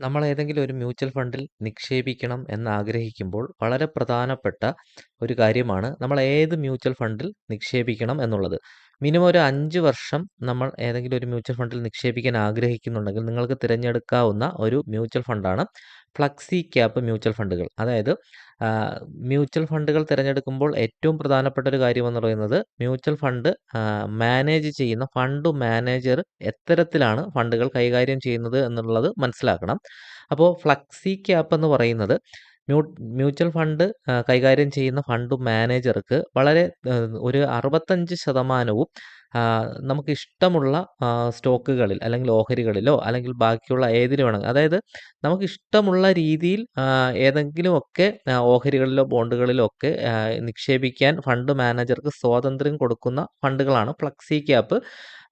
നമ്മൾ ഏതെങ്കിലും ഒരു മ്യൂച്വൽ ഫണ്ടിൽ നിക്ഷേപിക്കണം എന്ന് ആഗ്രഹിക്കുമ്പോൾ വളരെ പ്രധാനപ്പെട്ട ഒരു കാര്യമാണ് നമ്മൾ ഏത് മ്യൂച്വൽ ഫണ്ടിൽ നിക്ഷേപിക്കണം എന്നുള്ളത്. മിനിമം ഒരു അഞ്ച് വർഷം നമ്മൾ ഏതെങ്കിലും ഒരു മ്യൂച്വൽ ഫണ്ടിൽ നിക്ഷേപിക്കാൻ ആഗ്രഹിക്കുന്നുണ്ടെങ്കിൽ നിങ്ങൾക്ക് തിരഞ്ഞെടുക്കാവുന്ന ഒരു മ്യൂച്വൽ ഫണ്ടാണ് ഫ്ലക്സി ക്യാപ്പ് മ്യൂച്വൽ ഫണ്ടുകൾ. അതായത് മ്യൂച്വൽ ഫണ്ടുകൾ തിരഞ്ഞെടുക്കുമ്പോൾ ഏറ്റവും പ്രധാനപ്പെട്ട ഒരു കാര്യം എന്ന് പറയുന്നത് മ്യൂച്വൽ ഫണ്ട് മാനേജ് ചെയ്യുന്ന ഫണ്ട് മാനേജർ എത്തരത്തിലാണ് ഫണ്ടുകൾ കൈകാര്യം ചെയ്യുന്നത് എന്നുള്ളത് മനസ്സിലാക്കണം. അപ്പോൾ ഫ്ലക്സി ക്യാപ്പ് എന്ന് പറയുന്നത് മ്യൂ മ്യൂച്വൽ ഫണ്ട് കൈകാര്യം ചെയ്യുന്ന ഫണ്ട് മാനേജർക്ക് വളരെ ഒരു അറുപത്തഞ്ച് ശതമാനവും നമുക്ക് ഇഷ്ടമുള്ള സ്റ്റോക്കുകളിൽ അല്ലെങ്കിൽ ഓഹരികളിലോ അല്ലെങ്കിൽ ബാക്കിയുള്ള ഏതിൽ വേണമെങ്കിൽ അതായത് നമുക്ക് ഇഷ്ടമുള്ള രീതിയിൽ ഏതെങ്കിലുമൊക്കെ ഓഹരികളിലോ ബോണ്ടുകളിലോ ഒക്കെ നിക്ഷേപിക്കാൻ ഫണ്ട് മാനേജർക്ക് സ്വാതന്ത്ര്യം കൊടുക്കുന്ന ഫണ്ടുകളാണ് ഫ്ലക്സി ക്യാപ്പ്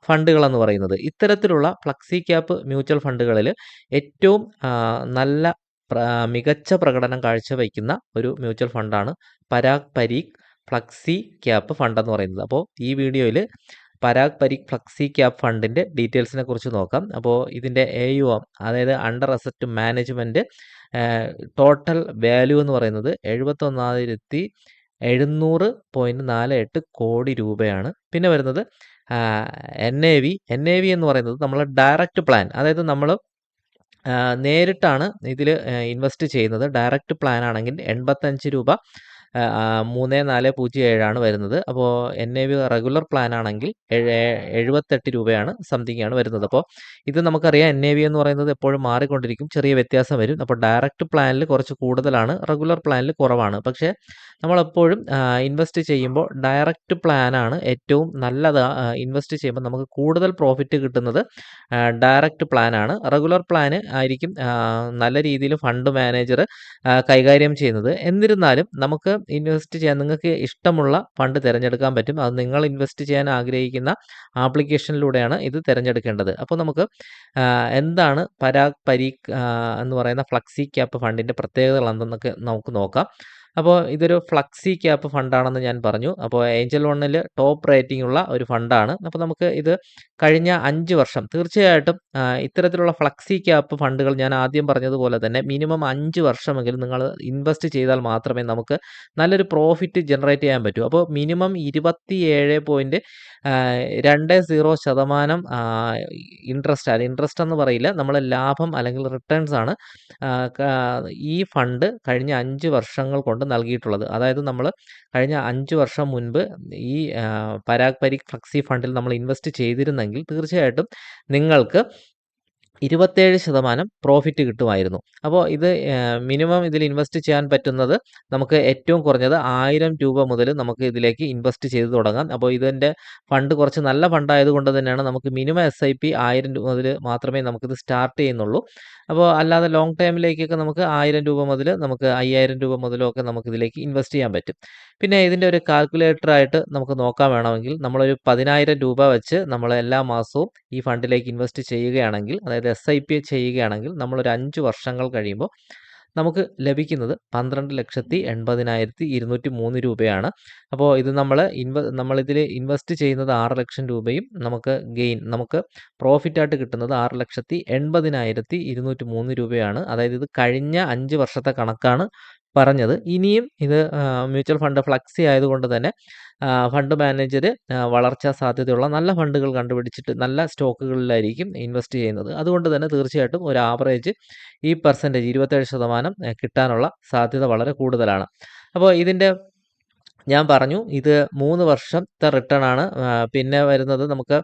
ഫണ്ടുകളെന്ന് പറയുന്നത്. ഇത്തരത്തിലുള്ള ഫ്ലക്സി ക്യാപ്പ് മ്യൂച്വൽ ഫണ്ടുകളിൽ ഏറ്റവും നല്ല മികച്ച പ്രകടനം കാഴ്ചവയ്ക്കുന്ന ഒരു mutual ഫണ്ടാണ് Parag Parikh flexi cap fund എന്ന് പറയുന്നത്. അപ്പോൾ ഈ വീഡിയോയിൽ പരാഗ് പരിക് ഫ്ലക്സി ക്യാപ് ഫണ്ടിന്റെ ഡീറ്റെയിൽസിനെ കുറിച്ച് നോക്കാം. അപ്പോൾ ഇതിന്റെ എ യു എം അതായത് under asset management total value എന്ന് പറയുന്നത് എഴുപത്തൊന്നായിരത്തി എഴുന്നൂറ് പോയിന്റ് നാല് എട്ട് കോടി രൂപയാണ്. പിന്നെ വരുന്നത് N A V N A V എന്ന് പറയുന്നത് നമ്മൾ ഡയറക്റ്റ് പ്ലാൻ അതായത് നമ്മൾ നേരിട്ടാണ് ഇതിൽ ഇൻവെസ്റ്റ് ചെയ്യുന്നത്. ഡയറക്റ്റ് പ്ലാൻ ആണെങ്കിൽ എൺപത്തഞ്ച് രൂപ മൂന്ന് നാല് പൂജ്യം ഏഴാണ് വരുന്നത്. അപ്പോൾ N A V regular plan ആണെങ്കിൽ എഴുപത്തെട്ട് രൂപയാണ് സംതിങ് ആണ് വരുന്നത്. അപ്പോൾ ഇത് നമുക്കറിയാം എൻ എ വി എന്ന് പറയുന്നത് എപ്പോഴും മാറിക്കൊണ്ടിരിക്കും. ചെറിയ വ്യത്യാസം വരും. അപ്പോൾ ഡയറക്റ്റ് പ്ലാനിൽ കുറച്ച് കൂടുതലാണ്. റെഗുലർ പ്ലാനിൽ കുറവാണ്. പക്ഷേ നമ്മളെപ്പോഴും ഇൻവെസ്റ്റ് ചെയ്യുമ്പോൾ ഡയറക്റ്റ് പ്ലാനാണ് ഏറ്റവും നല്ലത്. ഇൻവെസ്റ്റ് ചെയ്യുമ്പോൾ നമുക്ക് കൂടുതൽ പ്രോഫിറ്റ് കിട്ടുന്നത് ഡയറക്റ്റ് പ്ലാനാണ് റെഗുലർ പ്ലാന് ആയിരിക്കും നല്ല രീതിയിൽ ഫണ്ട് മാനേജർ കൈകാര്യം ചെയ്യുന്നത്. എന്നിരുന്നാലും നമുക്ക് ഇൻവെസ്റ്റ് ചെയ്യാൻ നിങ്ങൾക്ക് ഇഷ്ടമുള്ള ഫണ്ട് തിരഞ്ഞെടുക്കാൻ പറ്റും. അത് നിങ്ങൾ ഇൻവെസ്റ്റ് ചെയ്യാൻ ആഗ്രഹിക്കുന്ന ആപ്ലിക്കേഷനിലൂടെയാണ് ഇത് തിരഞ്ഞെടുക്കേണ്ടത്. അപ്പോൾ നമുക്ക് എന്താണ് പരാഗ് പരീഖ് എന്ന് പറയുന്ന ഫ്ലക്സി ക്യാപ്പ് ഫണ്ടിന്റെ പ്രത്യേകതകൾ എന്തെന്നൊക്കെ നമുക്ക് നോക്കാം. അപ്പോൾ ഇതൊരു ഫ്ലക്സി ക്യാപ്പ് ഫണ്ടാണെന്ന് ഞാൻ പറഞ്ഞു. അപ്പോൾ ഏഞ്ചൽ വണ്ണിൽ ടോപ്പ് റേറ്റിംഗ് ഉള്ള ഒരു ഫണ്ടാണ്. അപ്പോൾ നമുക്ക് ഇത് കഴിഞ്ഞ അഞ്ച് വർഷം തീർച്ചയായിട്ടും ഇത്തരത്തിലുള്ള ഫ്ലക്സി ക്യാപ്പ് ഫണ്ടുകൾ ഞാൻ ആദ്യം പറഞ്ഞതുപോലെ തന്നെ മിനിമം അഞ്ച് വർഷമെങ്കിലും നിങ്ങൾ ഇൻവെസ്റ്റ് ചെയ്താൽ മാത്രമേ നമുക്ക് നല്ലൊരു പ്രോഫിറ്റ് ജനറേറ്റ് ചെയ്യാൻ പറ്റൂ. അപ്പോൾ മിനിമം ഇരുപത്തി ഏഴ് പോയിന്റ് രണ്ട് സീറോ ശതമാനം ഇൻട്രസ്റ്റ് അത് ഇൻട്രസ്റ്റ് എന്ന് പറയില്ല നമ്മൾ ലാഭം അല്ലെങ്കിൽ റിട്ടേൺസ് ആണ് ഈ ഫണ്ട് കഴിഞ്ഞ അഞ്ച് വർഷങ്ങൾ കൊണ്ട് നൽകിയിട്ടുള്ളത്. അതായത് നമ്മൾ കഴിഞ്ഞ അഞ്ച് വർഷം മുൻപ് ഈ പരാഗ് പരീഖ് ഫ്ലക്സി ഫണ്ടിൽ നമ്മൾ ഇൻവെസ്റ്റ് ചെയ്തിരുന്നെങ്കിൽ തീർച്ചയായിട്ടും നിങ്ങൾക്ക് ഇരുപത്തേഴ് ശതമാനം പ്രോഫിറ്റ് കിട്ടുമായിരുന്നു. അപ്പോൾ ഇത് മിനിമം ഇതിൽ ഇൻവെസ്റ്റ് ചെയ്യാൻ പറ്റുന്നത് നമുക്ക് ഏറ്റവും കുറഞ്ഞത് ആയിരം രൂപ മുതൽ നമുക്ക് ഇതിലേക്ക് ഇൻവെസ്റ്റ് ചെയ്ത് തുടങ്ങാം. അപ്പോൾ ഇതിന്റെ ഫണ്ട് കുറച്ച് നല്ല ഫണ്ടായതുകൊണ്ട് തന്നെയാണ് നമുക്ക് മിനിമം എസ് ഐ പി ആയിരം രൂപ മുതൽ മാത്രമേ നമുക്കിത് സ്റ്റാർട്ട് ചെയ്യുന്നുള്ളൂ. അപ്പോൾ അല്ലാതെ ലോങ് ടൈമിലേക്കൊക്കെ നമുക്ക് ആയിരം രൂപ മുതൽ നമുക്ക് അയ്യായിരം രൂപ മുതലോ ഒക്കെ നമുക്ക് ഇതിലേക്ക് ഇൻവെസ്റ്റ് ചെയ്യാൻ പറ്റും. പിന്നെ ഇതിന്റെ ഒരു കാൽക്കുലേറ്ററായിട്ട് നമുക്ക് നോക്കാൻ വേണമെങ്കിൽ നമ്മളൊരു പതിനായിരം രൂപ വെച്ച് നമ്മൾ എല്ലാ മാസവും ഈ ഫണ്ടിലേക്ക് ഇൻവെസ്റ്റ് ചെയ്യുകയാണെങ്കിൽ അതായത് എസ് ഐ പി ചെയ്യുകയാണെങ്കിൽ നമ്മളൊരു അഞ്ച് വർഷങ്ങൾ കഴിയുമ്പോൾ നമുക്ക് ലഭിക്കുന്നത് പന്ത്രണ്ട് ലക്ഷത്തി എൺപതിനായിരത്തി ഇരുന്നൂറ്റി മൂന്ന് രൂപയാണ്. അപ്പോൾ ഇത് നമ്മൾ ഇൻവെ നമ്മളിതിൽ ഇൻവെസ്റ്റ് ചെയ്യുന്നത് ആറ് ലക്ഷം രൂപയും നമുക്ക് ഗെയിൻ നമുക്ക് പ്രോഫിറ്റായിട്ട് കിട്ടുന്നത് ആറ് ലക്ഷത്തി എൺപതിനായിരത്തി ഇരുന്നൂറ്റി മൂന്ന് രൂപയാണ്. അതായത് ഇത് കഴിഞ്ഞ അഞ്ച് വർഷത്തെ കണക്കാണ് പറഞ്ഞത്. ഇനിയും ഇത് മ്യൂച്വൽ ഫണ്ട് ഫ്ലക്സി ആയതുകൊണ്ട് തന്നെ ഫണ്ട് മാനേജർ വളർച്ചാ സാധ്യതയുള്ള നല്ല ഫണ്ടുകൾ കണ്ടുപിടിച്ചിട്ട് നല്ല സ്റ്റോക്കുകളിലായിരിക്കും ഇൻവെസ്റ്റ് ചെയ്യുന്നത്. അതുകൊണ്ട് തന്നെ തീർച്ചയായിട്ടും ഒരു ആവറേജ് ഈ പെർസെന്റേജ് ഇരുപത്തേഴ് ശതമാനം കിട്ടാനുള്ള സാധ്യത വളരെ കൂടുതലാണ്. അപ്പോൾ ഇതിന്റെ ഞാൻ പറഞ്ഞു ഇത് മൂന്ന് വർഷത്തെ റിട്ടേൺ ആണ്. പിന്നെ വരുന്നത് നമുക്ക്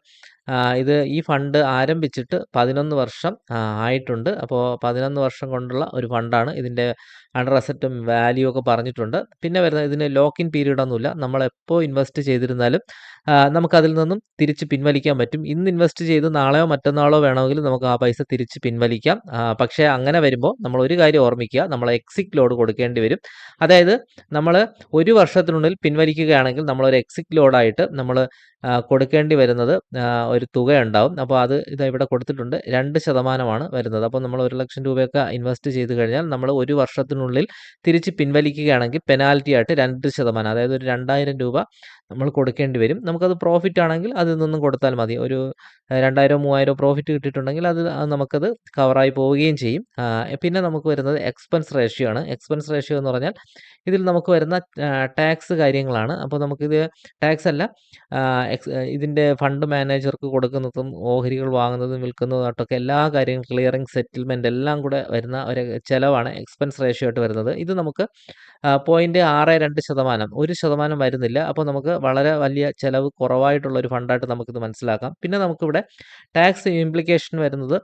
ഇത് ഈ ഫണ്ട് ആരംഭിച്ചിട്ട് പതിനൊന്ന് വർഷം ആയിട്ടുണ്ട്. അപ്പോൾ പതിനൊന്ന് വർഷം കൊണ്ടുള്ള ഒരു ഫണ്ടാണ്. ഇതിന്റെ അണ്ടർ അസറ്റും വാല്യൂ ഒക്കെ പറഞ്ഞിട്ടുണ്ട്. പിന്നെ വരുന്നത് ഇതിന് ലോക്ക് ഇൻ പീരീഡ് ഒന്നുമില്ല. നമ്മൾ എപ്പോൾ ഇൻവെസ്റ്റ് ചെയ്തിരുന്നാലും നമുക്കതിൽ നിന്നും തിരിച്ച് പിൻവലിക്കാൻ പറ്റും. ഇന്ന് ഇൻവെസ്റ്റ് ചെയ്ത് നാളെയോ മറ്റന്നാളോ വേണമെങ്കിൽ നമുക്ക് ആ പൈസ തിരിച്ച് പിൻവലിക്കാം. പക്ഷേ അങ്ങനെ വരുമ്പോൾ നമ്മൾ ഒരു കാര്യം ഓർമ്മിക്കുക. നമ്മൾ എക്സിറ്റ് ലോഡ് കൊടുക്കേണ്ടി വരും. അതായത് നമ്മൾ ഒരു വർഷത്തിനുള്ളിൽ പിൻവലിക്കുകയാണെങ്കിൽ നമ്മൾ ഒരു എക്സിറ്റ് ലോഡായിട്ട് നമ്മൾ കൊടുക്കേണ്ടി വരുന്നത് ഒരു തുകയുണ്ടാവും. അപ്പോൾ അത് ഇത് ഇവിടെ കൊടുത്തിട്ടുണ്ട്. രണ്ട് ശതമാനമാണ് വരുന്നത്. അപ്പോൾ നമ്മൾ ഒരു ലക്ഷം രൂപയൊക്കെ ഇൻവെസ്റ്റ് ചെയ്ത് കഴിഞ്ഞാൽ നമ്മൾ ഒരു വർഷത്തിനുള്ളിൽ തിരിച്ച് പിൻവലിക്കുകയാണെങ്കിൽ പെനാൽറ്റി ആയിട്ട് രണ്ട് ശതമാനം അതായത് ഒരു 2,000 രൂപ നമ്മൾ കൊടുക്കേണ്ടി വരും. നമുക്കത് പ്രോഫിറ്റ് ആണെങ്കിൽ അതിൽ നിന്നും കൊടുത്താൽ മതി. ഒരു 2,000 3,000 പ്രോഫിറ്റ് കിട്ടിയിട്ടുണ്ടെങ്കിൽ അത് നമുക്കത് കവറായി പോവുകയും ചെയ്യും. പിന്നെ നമുക്ക് വരുന്നത് എക്സ്പെൻസ് റേഷ്യോ ആണ്. എക്സ്പെൻസ് റേഷ്യോ എന്ന് പറഞ്ഞാൽ ഇതിൽ നമുക്ക് വരുന്ന ടാക്സ് കാര്യങ്ങളാണ്. അപ്പോൾ നമുക്കിത് ടാക്സ് അല്ല ഇതിന്റെ ഫണ്ട് മാനേജർക്ക് കൊടുക്കുന്നതും ഓഹരികൾ വാങ്ങുന്നതും വിൽക്കുന്നതുമായിട്ടൊക്കെ എല്ലാ കാര്യങ്ങളും ക്ലിയറിംഗ് സെറ്റിൽമെന്റ് എല്ലാം കൂടെ വരുന്ന ഒരു ചിലവാണ് എക്സ്പെൻസ് റേഷ്യോ ആയിട്ട് വരുന്നത്. ഇത് നമുക്ക് പോയിന്റ് ആറ് രണ്ട് ശതമാനം ഒരു ശതമാനം വരുന്നില്ല. അപ്പോൾ നമുക്ക് വളരെ വലിയ ചിലവ് കുറവായിട്ടുള്ള ഒരു ഫണ്ടായിട്ട് നമുക്കിത് മനസ്സിലാക്കാം. പിന്നെ നമുക്കിവിടെ ടാക്സ് ഇംപ്ലിക്കേഷൻ വരുന്നത്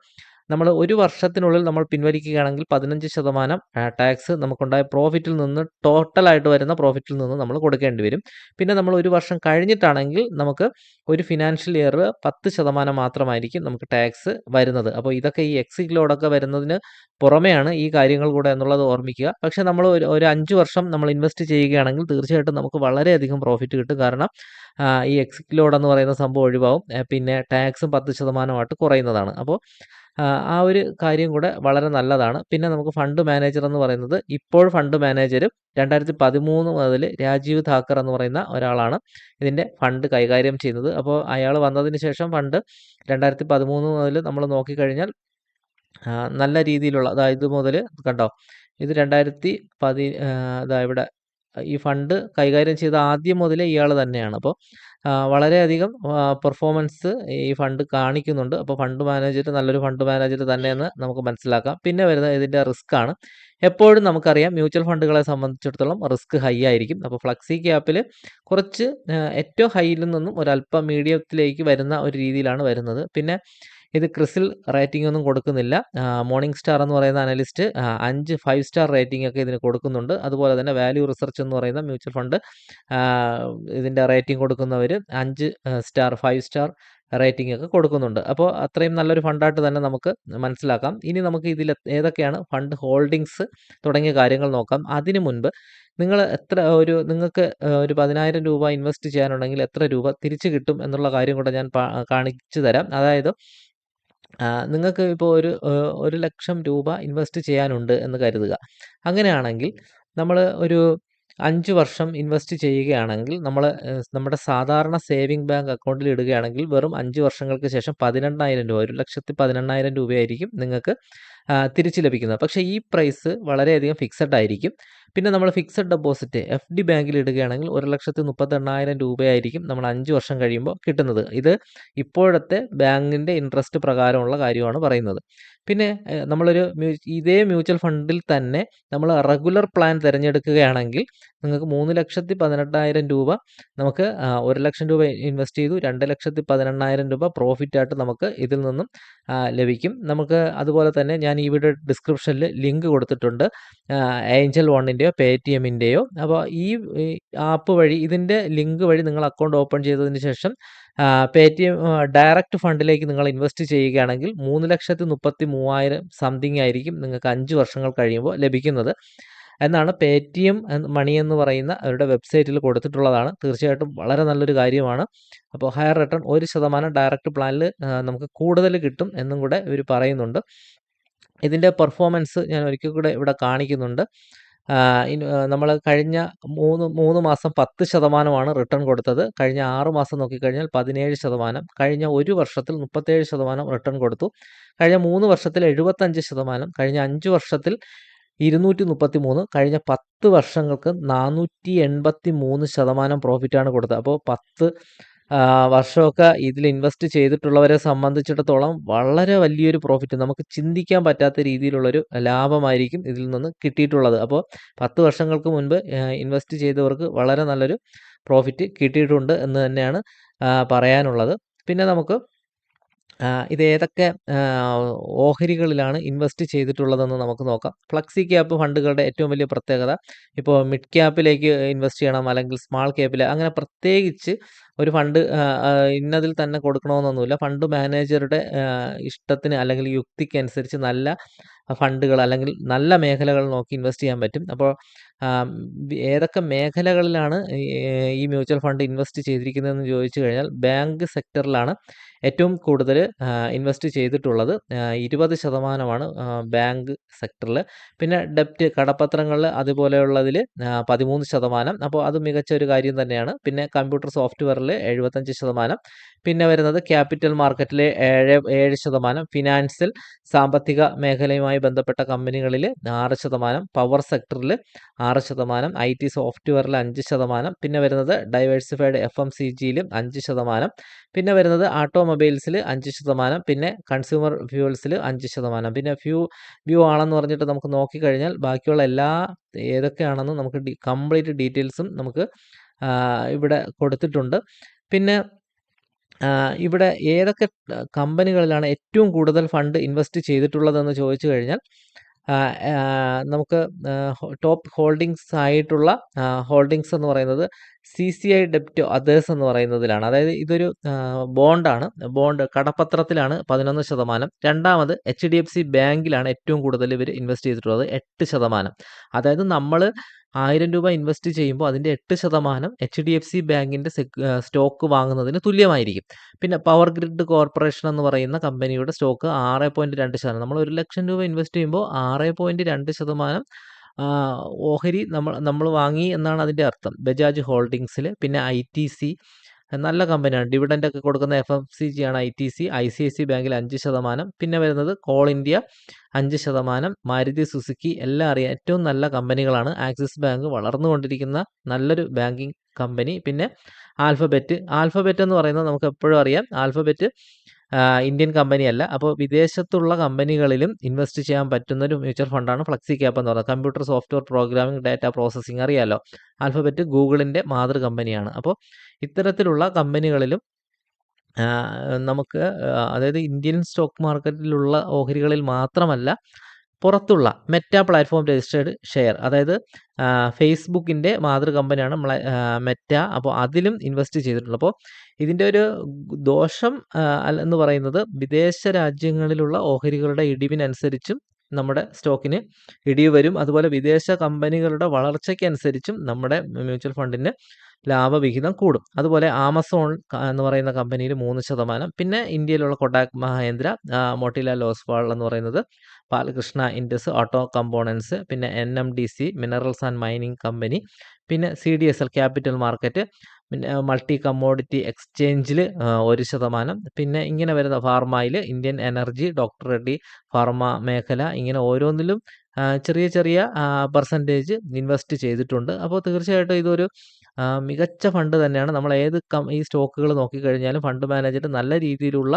നമ്മൾ ഒരു വർഷത്തിനുള്ളിൽ നമ്മൾ പിൻവലിക്കുകയാണെങ്കിൽ 15% ആ, ടാക്സ് നമുക്കുണ്ടായ പ്രോഫിറ്റിൽ നിന്ന് ടോട്ടലായിട്ട് വരുന്ന പ്രോഫിറ്റിൽ നിന്ന് നമ്മൾ കൊടുക്കേണ്ടി വരും. പിന്നെ നമ്മൾ ഒരു വർഷം കഴിഞ്ഞിട്ടാണെങ്കിൽ നമുക്ക് ഒരു ഫിനാൻഷ്യൽ ഇയർ 10% മാത്രമായിരിക്കും നമുക്ക് ടാക്സ് വരുന്നത്. അപ്പോൾ ഇതൊക്കെ ഈ എക്സിറ്റ് ലോഡൊക്കെ വരുന്നതിന് പുറമെയാണ് ഈ കാര്യങ്ങൾ കൂടെ എന്നുള്ളത് ഓർമ്മിക്കുക. പക്ഷെ നമ്മൾ ഒരു ഒരു അഞ്ച് വർഷം നമ്മൾ ഇൻവെസ്റ്റ് ചെയ്യുകയാണെങ്കിൽ തീർച്ചയായിട്ടും നമുക്ക് വളരെയധികം പ്രോഫിറ്റ് കിട്ടും. കാരണം ഈ എക്സിറ്റ് ലോഡ് എന്ന് പറയുന്ന സംഭവം ഒഴിവാകും. പിന്നെ ടാക്സും 10% കുറയുന്നതാണ്. അപ്പോൾ ആ, ഒരു കാര്യം കൂടെ വളരെ നല്ലതാണ്. പിന്നെ നമുക്ക് ഫണ്ട് മാനേജർ എന്ന് പറയുന്നത് ഇപ്പോൾ ഫണ്ട് മാനേജർ 2013 മുതൽ രാജീവ് താക്കർ എന്ന് പറയുന്ന ഒരാളാണ് ഇതിന്റെ ഫണ്ട് കൈകാര്യം ചെയ്യുന്നത്. അപ്പോൾ അയാൾ വന്നതിന് ശേഷം ഫണ്ട് 2013 മുതൽ നമ്മൾ നോക്കിക്കഴിഞ്ഞാൽ നല്ല രീതിയിലുള്ള അതായത് മുതൽ കണ്ടോ ഇത് രണ്ടായിരത്തി പതി അതാ ഇവിടെ ഈ ഫണ്ട് കൈകാര്യം ചെയ്ത ആദ്യം മുതലേ ഇയാൾ തന്നെയാണ്. അപ്പോൾ വളരെയധികം പെർഫോമൻസ് ഈ ഫണ്ട് കാണിക്കുന്നുണ്ട്. അപ്പോൾ ഫണ്ട് മാനേജർ നല്ലൊരു ഫണ്ട് മാനേജർ തന്നെയെന്ന് നമുക്ക് മനസ്സിലാക്കാം. പിന്നെ വരുന്നത് ഇതിന്റെ റിസ്ക് ആണ്. എപ്പോഴും നമുക്കറിയാം മ്യൂച്വൽ ഫണ്ടുകളെ സംബന്ധിച്ചിടത്തോളം റിസ്ക് ഹൈ ആയിരിക്കും. അപ്പോൾ ഫ്ലക്സി ക്യാപ്പിൽ കുറച്ച് ഏറ്റവും ഹൈയിൽ നിന്നും ഒരല്പം മീഡിയത്തിലേക്ക് വരുന്ന ഒരു രീതിയിലാണ് വരുന്നത്. പിന്നെ ഇത് ക്രിസിൽ റേറ്റിംഗ് ഒന്നും കൊടുക്കുന്നില്ല. മോർണിംഗ് സ്റ്റാർ എന്ന് പറയുന്ന അനലിസ്റ്റ് അഞ്ച് 5 5 സ്റ്റാർ റേറ്റിംഗ് ഒക്കെ ഇതിന് കൊടുക്കുന്നുണ്ട്. അതുപോലെ തന്നെ വാല്യൂ റിസർച്ച് എന്ന് പറയുന്ന മ്യൂച്വൽ ഫണ്ട് ഇതിന്റെ റേറ്റിംഗ് കൊടുക്കുന്നവർ അഞ്ച് സ്റ്റാർ ഫൈവ് സ്റ്റാർ റേറ്റിംഗ് ഒക്കെ കൊടുക്കുന്നുണ്ട്. അപ്പോൾ അത്രയും നല്ലൊരു ഫണ്ടായിട്ട് തന്നെ നമുക്ക് മനസ്സിലാക്കാം. ഇനി നമുക്ക് ഇതിൽ ഏതൊക്കെയാണ് ഫണ്ട് ഹോൾഡിങ്സ് തുടങ്ങിയ കാര്യങ്ങൾ നോക്കാം. അതിനു മുൻപ് നിങ്ങൾ എത്ര ഒരു നിങ്ങൾക്ക് ഒരു പതിനായിരം രൂപ ഇൻവെസ്റ്റ് ചെയ്യാനുണ്ടെങ്കിൽ എത്ര രൂപ തിരിച്ചു കിട്ടും എന്നുള്ള കാര്യം കൂടെ ഞാൻ കാണിച്ചു തരാം. അതായത് നിങ്ങൾക്ക് ഇപ്പോൾ ഒരു ഒരു ലക്ഷം രൂപ ഇൻവെസ്റ്റ് ചെയ്യാനുണ്ട് എന്ന് കരുതുക. അങ്ങനെയാണെങ്കിൽ നമ്മൾ ഒരു അഞ്ച് വർഷം ഇൻവെസ്റ്റ് ചെയ്യുകയാണെങ്കിൽ നമ്മൾ നമ്മുടെ സാധാരണ സേവിങ് ബാങ്ക് അക്കൗണ്ടിൽ ഇടുകയാണെങ്കിൽ വെറും അഞ്ച് വർഷങ്ങൾക്ക് ശേഷം 18,000 രൂപ 1,18,000 രൂപയായിരിക്കും നിങ്ങൾക്ക് തിരിച്ച് ലഭിക്കുന്നത്. പക്ഷേ ഈ പ്രൈസ് വളരെയധികം ഫിക്സഡ് ആയിരിക്കും. പിന്നെ നമ്മൾ ഫിക്സഡ് ഡെപ്പോസിറ്റ് എഫ് ഡി ബാങ്കിൽ ഇടുകയാണെങ്കിൽ 1,38,000 രൂപയായിരിക്കും നമ്മൾ അഞ്ച് വർഷം കഴിയുമ്പോൾ കിട്ടുന്നത്. ഇത് ഇപ്പോഴത്തെ ബാങ്കിന്റെ ഇൻട്രസ്റ്റ് പ്രകാരമുള്ള കാര്യമാണ് പറയുന്നത്. പിന്നെ നമ്മളൊരു ഇതേ മ്യൂച്വൽ ഫണ്ടിൽ തന്നെ നമ്മൾ റെഗുലർ പ്ലാൻ തിരഞ്ഞെടുക്കുകയാണെങ്കിൽ നിങ്ങൾക്ക് 3,18,000 രൂപ നമുക്ക് ഒരു ലക്ഷം രൂപ ഇൻവെസ്റ്റ് ചെയ്തു 2,18,000 രൂപ പ്രോഫിറ്റായിട്ട് നമുക്ക് ഇതിൽ നിന്നും ലഭിക്കും. നമുക്ക് അതുപോലെ തന്നെ ഞാൻ ഈ വീഡിയോ ഡിസ്ക്രിപ്ഷനിൽ ലിങ്ക് കൊടുത്തിട്ടുണ്ട്. ഏഞ്ചൽ വണ്ണിന്റെയോ പേ ടി എമ്മിന്റെയോ അപ്പോൾ ഈ ആപ്പ് വഴി ഇതിന്റെ ലിങ്ക് വഴി നിങ്ങൾ അക്കൗണ്ട് ഓപ്പൺ ചെയ്തതിന് ശേഷം പേ ടി എം ഡയറക്റ്റ് ഫണ്ടിലേക്ക് നിങ്ങൾ ഇൻവെസ്റ്റ് ചെയ്യുകയാണെങ്കിൽ 3,33,000 സംതിങ് ആയിരിക്കും നിങ്ങൾക്ക് അഞ്ച് വർഷങ്ങൾ കഴിയുമ്പോൾ ലഭിക്കുന്നത്. എന്നാണ് പേ ടി എന്ന് മണി എന്ന് പറയുന്ന അവരുടെ വെബ്സൈറ്റിൽ കൊടുത്തിട്ടുള്ളതാണ്. തീർച്ചയായിട്ടും വളരെ നല്ലൊരു കാര്യമാണ്. അപ്പോൾ ഹയർ റിട്ടേൺ ഒരു ശതമാനം ഡയറക്റ്റ് പ്ലാനിൽ നമുക്ക് കൂടുതൽ കിട്ടും എന്നും കൂടെ ഇവർ പറയുന്നുണ്ട്. ഇതിന്റെ പെർഫോമൻസ് ഞാൻ ഒരിക്കൽ കൂടെ ഇവിടെ കാണിക്കുന്നുണ്ട്. നമ്മൾ കഴിഞ്ഞ 3 3 മാസം 10% റിട്ടേൺ കൊടുത്തത്. കഴിഞ്ഞ ആറ് മാസം നോക്കിക്കഴിഞ്ഞാൽ 17%, കഴിഞ്ഞ ഒരു വർഷത്തിൽ 37% റിട്ടേൺ കൊടുത്തു. കഴിഞ്ഞ മൂന്ന് വർഷത്തിൽ 75%, കഴിഞ്ഞ അഞ്ച് വർഷത്തിൽ 233, കഴിഞ്ഞ 10 വർഷങ്ങൾക്ക് 483% പ്രോഫിറ്റാണ് കൊടുത്തത്. അപ്പോൾ 10 ആ, വർഷമൊക്കെ ഇതിൽ ഇൻവെസ്റ്റ് ചെയ്തിട്ടുള്ളവരെ സംബന്ധിച്ചിടത്തോളം വളരെ വലിയൊരു പ്രോഫിറ്റ് നമുക്ക് ചിന്തിക്കാൻ പറ്റാത്ത രീതിയിലുള്ളൊരു ലാഭമായിരിക്കും ഇതിൽ നിന്ന് കിട്ടിയിട്ടുള്ളത്. അപ്പോൾ 10 വർഷങ്ങൾക്ക് മുൻപ് ഇൻവെസ്റ്റ് ചെയ്തവർക്ക് വളരെ നല്ലൊരു പ്രോഫിറ്റ് കിട്ടിയിട്ടുണ്ട് എന്ന് തന്നെയാണ് പറയാനുള്ളത്. പിന്നെ നമുക്ക് ഇത് ഏതൊക്കെ ഓഹരികളിലാണ് ഇൻവെസ്റ്റ് ചെയ്തിട്ടുള്ളതെന്ന് നമുക്ക് നോക്കാം. ഫ്ലക്സി ക്യാപ്പ് ഫണ്ടുകളുടെ ഏറ്റവും വലിയ പ്രത്യേകത ഇപ്പോൾ മിഡ് ക്യാപ്പിലേക്ക് ഇൻവെസ്റ്റ് ചെയ്യണം അല്ലെങ്കിൽ സ്മാൾ ക്യാപ്പിൽ അങ്ങനെ പ്രത്യേകിച്ച് ഒരു ഫണ്ട് ഇന്നതിൽ തന്നെ കൊടുക്കണമെന്നൊന്നുമില്ല. ഫണ്ട് മാനേജറുടെ ഇഷ്ടത്തിന് അല്ലെങ്കിൽ യുക്തിക്കനുസരിച്ച് നല്ല ഫണ്ടുകൾ അല്ലെങ്കിൽ നല്ല മേഖലകൾ നോക്കി ഇൻവെസ്റ്റ് ചെയ്യാൻ പറ്റും. അപ്പോൾ ഏതൊക്കെ മേഖലകളിലാണ് ഈ മ്യൂച്വൽ ഫണ്ട് ഇൻവെസ്റ്റ് ചെയ്തിരിക്കുന്നതെന്ന് ചോദിച്ചു കഴിഞ്ഞാൽ ബാങ്ക് സെക്ടറിലാണ് ഏറ്റവും കൂടുതൽ ഇൻവെസ്റ്റ് ചെയ്തിട്ടുള്ളത്. ഇരുപത് ശതമാനമാണ് ബാങ്ക് സെക്ടറിൽ പിന്നെ ഡെപ്റ്റ് കടപ്പത്രങ്ങളിൽ അതുപോലെയുള്ളതിൽ പതിമൂന്ന് ശതമാനം. അപ്പോൾ അത് മികച്ച ഒരു കാര്യം തന്നെയാണ്. പിന്നെ കമ്പ്യൂട്ടർ സോഫ്റ്റ്വെയറിൽ എഴുപത്തഞ്ച് ശതമാനം. പിന്നെ വരുന്നത് ക്യാപിറ്റൽ മാർക്കറ്റിലെ ഏഴ് ഏഴ് ശതമാനം. ഫിനാൻസിൽ സാമ്പത്തിക മേഖലയുമായി ബന്ധപ്പെട്ട കമ്പനികളിൽ ആറ് ശതമാനം. പവർ സെക്ടറിൽ ആറ് ശതമാനം ഐ ടി സോഫ്റ്റ്വെയറിൽ അഞ്ച് ശതമാനം പിന്നെ വരുന്നത് ഡൈവേഴ്സിഫൈഡ് എഫ് എം സി ജിയിലും അഞ്ച് ശതമാനം പിന്നെ വരുന്നത് ഓട്ടോമൊബൈൽസിൽ അഞ്ച് ശതമാനം പിന്നെ കൺസ്യൂമർ ഫ്യൂവൽസിൽ അഞ്ച് ശതമാനം. പിന്നെ ഫ്യൂ വ്യൂ ആണെന്ന് പറഞ്ഞിട്ട് നമുക്ക് നോക്കിക്കഴിഞ്ഞാൽ ബാക്കിയുള്ള എല്ലാ ഏതൊക്കെയാണെന്ന് നമുക്ക് കംപ്ലീറ്റ് ഡീറ്റെയിൽസും നമുക്ക് ഇവിടെ കൊടുത്തിട്ടുണ്ട്. പിന്നെ ഇവിടെ ഏതൊക്കെ കമ്പനികളിലാണ് ഏറ്റവും കൂടുതൽ ഫണ്ട് ഇൻവെസ്റ്റ് ചെയ്തിട്ടുള്ളതെന്ന് ചോദിച്ചു കഴിഞ്ഞാൽ നമുക്ക് ടോപ്പ് ഹോൾഡിങ്സ് ആയിട്ടുള്ള ഹോൾഡിങ്സ് എന്ന് പറയുന്നത് സി സി ഐ ഡെപ്റ്റ് അതേഴ്സ് എന്ന് പറയുന്നതിലാണ്. അതായത് ഇതൊരു ബോണ്ടാണ്. ബോണ്ട് കടപ്പത്രത്തിലാണ് പതിനൊന്ന് ശതമാനം. രണ്ടാമത് എച്ച് ഡി എഫ് സി ബാങ്കിലാണ് ഏറ്റവും കൂടുതൽ ഇവർ ഇൻവെസ്റ്റ് ചെയ്തിട്ടുള്ളത്. എട്ട് ശതമാനം. അതായത് നമ്മൾ ആയിരം രൂപ ഇൻവെസ്റ്റ് ചെയ്യുമ്പോൾ അതിന്റെ എട്ട് ശതമാനം എച്ച് ഡി എഫ് സി ബാങ്കിന്റെ സ്റ്റോക്ക് വാങ്ങുന്നതിന് തുല്യമായിരിക്കും. പിന്നെ പവർ ഗ്രിഡ് കോർപ്പറേഷൻ എന്ന് പറയുന്ന കമ്പനിയുടെ സ്റ്റോക്ക് ആറ് പോയിന്റ് രണ്ട് ശതമാനം. നമ്മൾ ഒരു ലക്ഷം രൂപ ഇൻവെസ്റ്റ് ചെയ്യുമ്പോൾ ആറ് പോയിന്റ് രണ്ട് ശതമാനം ഓഹരി നമ്മൾ നമ്മൾ വാങ്ങി എന്നാണ് അതിന്റെ അർത്ഥം. ബജാജ് ഹോൾഡിങ്സിൽ പിന്നെ ഐ ടി സി നല്ല കമ്പനിയാണ്. ഡിവിഡന്റ് ഒക്കെ കൊടുക്കുന്ന എഫ് എം സി ജി ആണ് I T C. I C I C ബാങ്കിൽ അഞ്ച് ശതമാനം. പിന്നെ വരുന്നത് കോൾ ഇന്ത്യ അഞ്ച് ശതമാനം. മാരുതി സുസുക്കി എല്ലാം അറിയാം. ഏറ്റവും നല്ല കമ്പനികളാണ്. ആക്സിസ് ബാങ്ക് വളർന്നുകൊണ്ടിരിക്കുന്ന നല്ലൊരു ബാങ്കിങ് കമ്പനി. പിന്നെ ആൽഫബെറ്റ്. ആൽഫബെറ്റ് എന്ന് പറയുന്നത് നമുക്ക് എപ്പോഴും അറിയാം. ആൽഫബെറ്റ് ഇന്ത്യൻ കമ്പനിയല്ല. അപ്പോൾ വിദേശത്തുള്ള കമ്പനികളിലും ഇൻവെസ്റ്റ് ചെയ്യാൻ പറ്റുന്ന ഒരു മ്യൂച്വൽ ഫണ്ടാണ് ഫ്ലക്സി ക്യാപ്പ് എന്ന് പറയുന്നത്. Computer software programming data processing അറിയാലോ? ആൽഫബറ്റ് ഗൂഗിളിന്റെ മാതൃ കമ്പനിയാണ് അപ്പോൾ ഇത്തരത്തിലുള്ള കമ്പനികളിലും നമുക്ക് അതായത് ഇന്ത്യൻ സ്റ്റോക്ക് മാർക്കറ്റിലുള്ള ഓഹരികളിൽ മാത്രമല്ല പുറത്തുള്ള മെറ്റ പ്ലാറ്റ്ഫോം രജിസ്റ്റേർഡ് ഷെയർ അതായത് ഫേസ്ബുക്കിന്റെ മാതൃ കമ്പനിയാണ് മെറ്റ അപ്പോൾ അതിലും ഇൻവെസ്റ്റ് ചെയ്തിട്ടുള്ളത് അപ്പോൾ ഇതിന്റെ ഒരു ദോഷം എന്ന് പറയുന്നത് വിദേശ രാജ്യങ്ങളിലുള്ള ഓഹരികളുടെ ഇടിവിനനുസരിച്ചും നമ്മുടെ സ്റ്റോക്കിന് ഇടിവ് വരും. അതുപോലെ വിദേശ കമ്പനികളുടെ വളർച്ചയ്ക്കനുസരിച്ചും നമ്മുടെ മ്യൂച്വൽ ഫണ്ടിന് ലാഭവിഹിതം കൂടും. അതുപോലെ ആമസോൺ എന്ന് പറയുന്ന കമ്പനിയിൽ മൂന്ന് ശതമാനം. പിന്നെ ഇന്ത്യയിലുള്ള കൊടാക് മഹേന്ദ്ര മോട്ടിലാൽ ഓസ്വാൾ എന്ന് പറയുന്നത് ബാലകൃഷ്ണ ഇൻഡസ് ഓട്ടോ കമ്പോണൻസ് പിന്നെ N M D C minerals and mining company പിന്നെ C D S L capital market പിന്നെ മൾട്ടി കമ്മോഡിറ്റി എക്സ്ചേഞ്ചിൽ ഒരു ശതമാനം. പിന്നെ ഇങ്ങനെ വരുന്ന ഫാർമയിൽ Indian energy doctor Reddy pharma മേഖല ഇങ്ങനെ ഓരോന്നിലും ചെറിയ ചെറിയ പെർസെന്റേജ് ഇൻവെസ്റ്റ് ചെയ്തിട്ടുണ്ട്. അപ്പോൾ തീർച്ചയായിട്ടും ഇതൊരു മികച്ച ഫണ്ട് തന്നെയാണ്. നമ്മൾ ഏത് ഈ സ്റ്റോക്കുകൾ നോക്കിക്കഴിഞ്ഞാലും ഫണ്ട് മാനേജർ നല്ല രീതിയിലുള്ള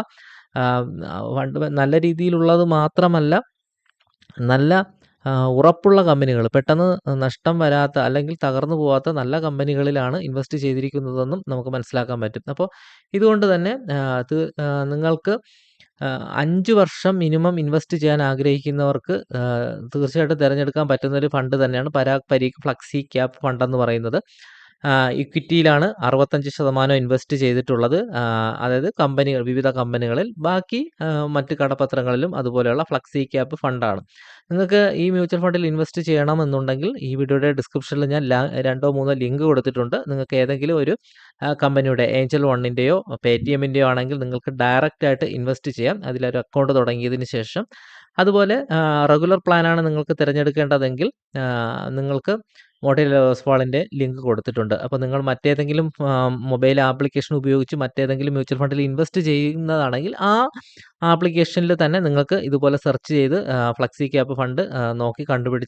ഫണ്ട് നല്ല രീതിയിലുള്ളത് മാത്രമല്ല നല്ല ഉറപ്പുള്ള കമ്പനികൾ പെട്ടെന്ന് നഷ്ടം വരാത്ത അല്ലെങ്കിൽ തകർന്നു പോവാത്ത നല്ല കമ്പനികളിലാണ് ഇൻവെസ്റ്റ് ചെയ്തിരിക്കുന്നതെന്നും നമുക്ക് മനസ്സിലാക്കാൻ പറ്റും. അപ്പോൾ ഇതുകൊണ്ട് തന്നെ നിങ്ങൾക്ക് അഞ്ച് വർഷം മിനിമം ഇൻവെസ്റ്റ് ചെയ്യാൻ ആഗ്രഹിക്കുന്നവർക്ക് തീർച്ചയായിട്ടും തിരഞ്ഞെടുക്കാൻ പറ്റുന്ന ഒരു ഫണ്ട് തന്നെയാണ് Parag Parikh flexi cap fund എന്ന് പറയുന്നത്. ഇക്വിറ്റിയിലാണ് അറുപത്തഞ്ച് ശതമാനം ഇൻവെസ്റ്റ് ചെയ്തിട്ടുള്ളത്. അതായത് കമ്പനികൾ വിവിധ കമ്പനികളിൽ. ബാക്കി മറ്റ് കടപ്പത്രങ്ങളിലും അതുപോലെയുള്ള ഫ്ലക്സി ക്യാപ്പ് ഫണ്ടാണ്. നിങ്ങൾക്ക് ഈ മ്യൂച്വൽ ഫണ്ടിൽ ഇൻവെസ്റ്റ് ചെയ്യണമെന്നുണ്ടെങ്കിൽ ഈ വീഡിയോയുടെ ഡിസ്ക്രിപ്ഷനിൽ ഞാൻ രണ്ടോ മൂന്നോ ലിങ്ക് കൊടുത്തിട്ടുണ്ട്. നിങ്ങൾക്ക് ഏതെങ്കിലും ഒരു കമ്പനിയുടെ ഏഞ്ചൽ വണ്ണിന്റെയോ പേ ടി എമ്മിന്റെയോ ആണെങ്കിൽ നിങ്ങൾക്ക് ഡയറക്റ്റ് ആയിട്ട് ഇൻവെസ്റ്റ് ചെയ്യാം. അതിലൊരു അക്കൗണ്ട് തുടങ്ങിയതിന് ശേഷം. അതുപോലെ റെഗുലർ പ്ലാനാണ് നിങ്ങൾക്ക് തിരഞ്ഞെടുക്കേണ്ടതെങ്കിൽ നിങ്ങൾക്ക് മോട്ടേൽ ഓസ്വാളിന്റെ ലിങ്ക് കൊടുത്തിട്ടുണ്ട്. അപ്പോൾ നിങ്ങൾ മറ്റേതെങ്കിലും മൊബൈൽ ആപ്ലിക്കേഷൻ ഉപയോഗിച്ച് മറ്റേതെങ്കിലും മ്യൂച്വൽ ഫണ്ടിൽ ഇൻവെസ്റ്റ് ചെയ്യുന്നതാണെങ്കിൽ ആ ആപ്ലിക്കേഷനിൽ തന്നെ നിങ്ങൾക്ക് ഇതുപോലെ സെർച്ച് ചെയ്ത് ഫ്ലക്സി ക്യാപ്പ് ഫണ്ട് നോക്കി കണ്ടുപിടിച്ച്